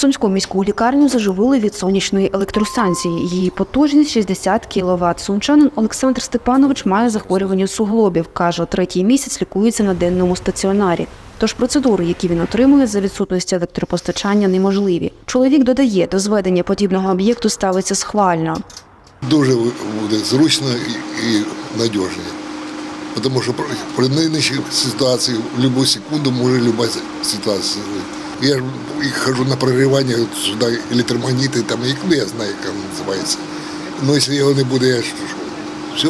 Сумську міську лікарню заживили від сонячної електростанції. Її потужність 60 кВт. Сумчанин Олександр Степанович має захворювання суглобів. Каже, третій місяць лікується на денному стаціонарі. Тож процедури, які він отримує за відсутності електропостачання, неможливі. Чоловік додає, до зведення подібного об'єкту ставиться схвально. дуже буде зручно і, надіжно. Тому що при нинішній ситуації в будь-яку секунду може люба ситуація. Я ж хожу на проривання сюди електромагніти, там і я знаю, як він називається. Ну, якщо його не буде, я ж все.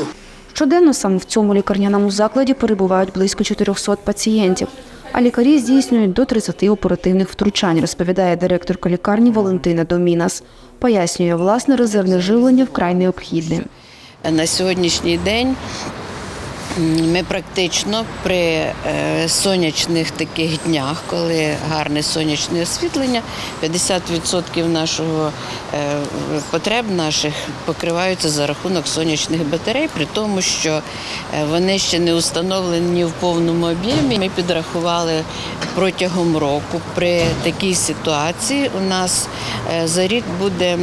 Щоденно саме в цьому лікарняному закладі перебувають близько 400 пацієнтів. А лікарі здійснюють до 30 оперативних втручань, розповідає директорка лікарні Валентина Домінас. Пояснює, власне резервне живлення вкрай необхідне. На сьогоднішній день ми практично при е, сонячних таких днях, коли гарне сонячне освітлення, 50% нашого е, потреб наших покриваються за рахунок сонячних батарей, при тому, що е, вони ще не установлені в повному об'ємі. Ми підрахували протягом року при такій ситуації у нас за рік буде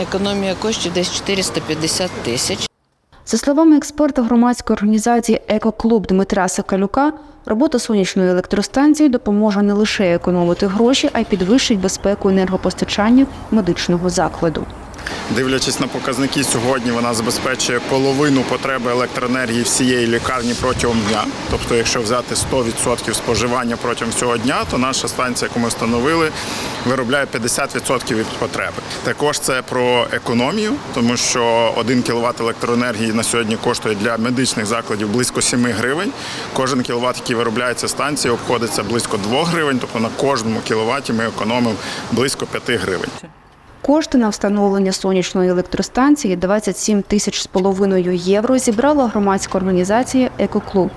економія коштів десь 450 тисяч. За словами експерта громадської організації Екоклуб Дмитра Сокалюка, робота сонячної електростанції допоможе не лише економити гроші, а й підвищить безпеку енергопостачання медичного закладу. Дивлячись на показники, сьогодні вона забезпечує половину потреби електроенергії всієї лікарні протягом дня. Тобто, якщо взяти 100% споживання протягом всього дня, то наша станція, яку ми встановили, виробляє 50% від потреби. Також це про економію, тому що 1 кВт електроенергії на сьогодні коштує для медичних закладів близько 7 гривень. Кожен кіловат, який виробляється станція, обходиться близько 2 гривень. Тобто на кожному кіловаті ми економимо близько 5 гривень. Кошти на встановлення сонячної електростанції 27 тисяч з половиною євро зібрала громадська організація Екоклуб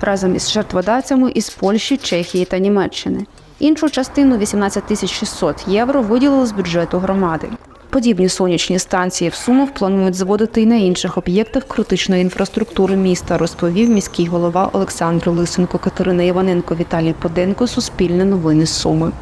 разом із жертводавцями із Польщі, Чехії та Німеччини. Іншу частину 18 тисяч 600 євро виділили з бюджету громади. Подібні сонячні станції в Сумах планують зводити й на інших об'єктах критичної інфраструктури міста, розповів міський голова Олександр Лисенко, Катерина Іваненко, Віталій Поденко, Суспільне новини Суми.